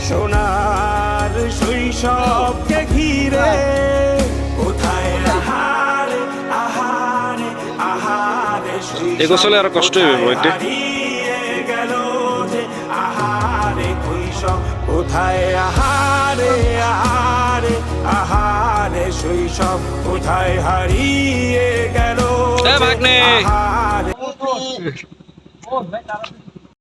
সোনার শৈশবকে ঘিরে কোথায় আহারে আহারে আরও কষ্ট আহারে শৈশব কোথায় আহারে আহারে আহারে শৈশব কোথায় হারিয়ে গেল। আহারে।